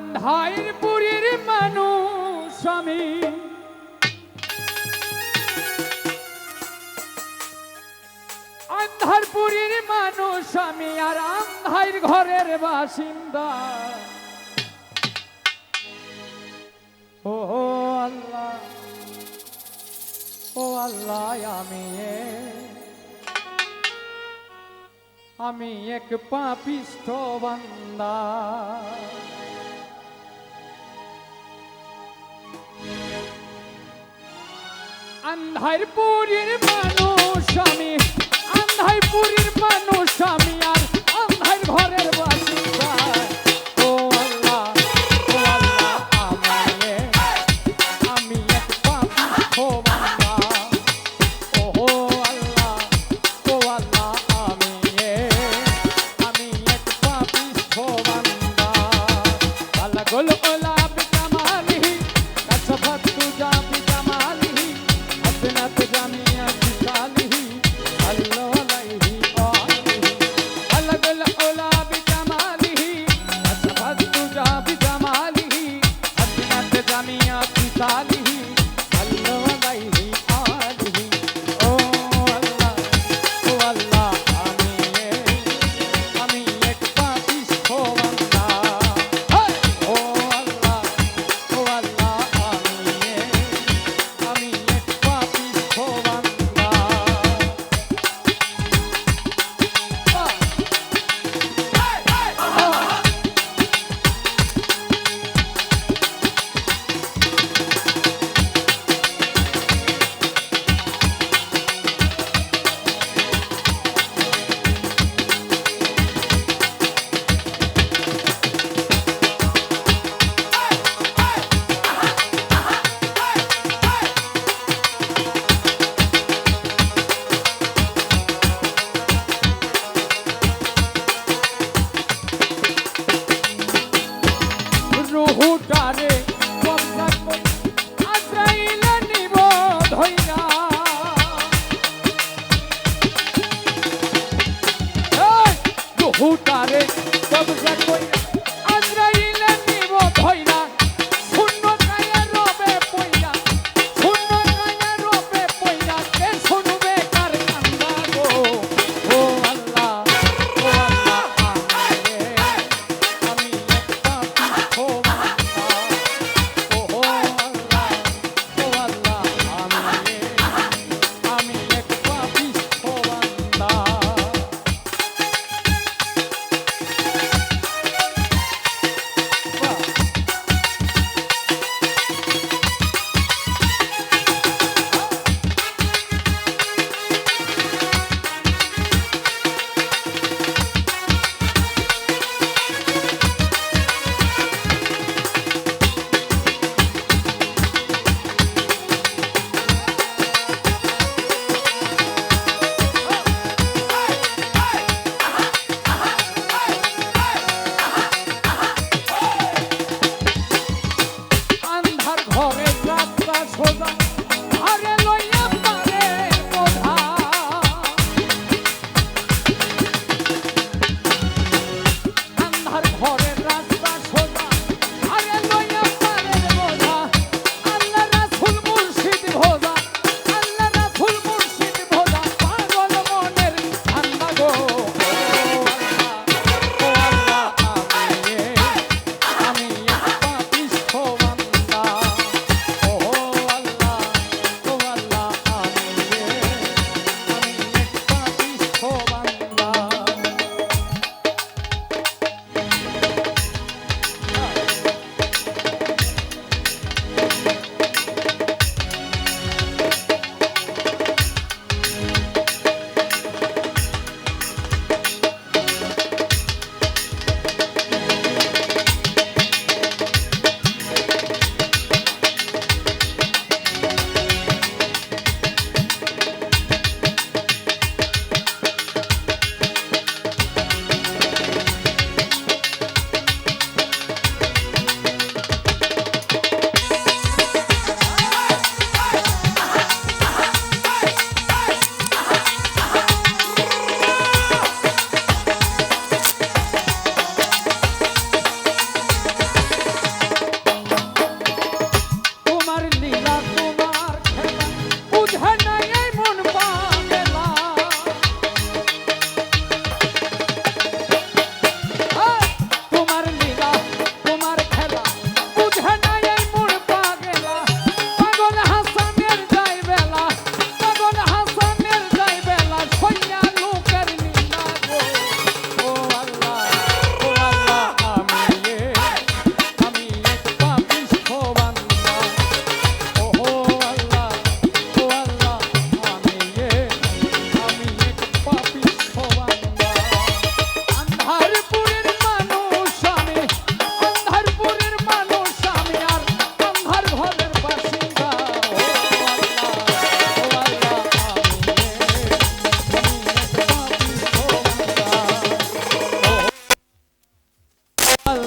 আন্ধাইর পুরীর মানুষ আমি। আন্ধারপুরীর মানুষ আমি আর আন্ধাইর ঘরের বাসিন্দা। ও আল্লাহ ও আল্লাহ, আমি আমি এক পাপিষ্ঠ বান্দা। আন্ধারপুরীর মানুষ আমি আন্ধারপুরীর মানুষ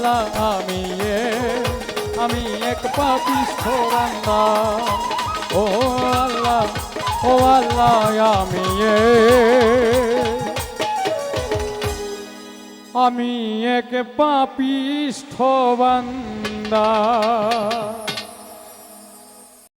আল্লাহ আমি আমি এক পাপি বান্দা। ও আল্লাহ ও আল্লাহ আমি আমি এক পাপি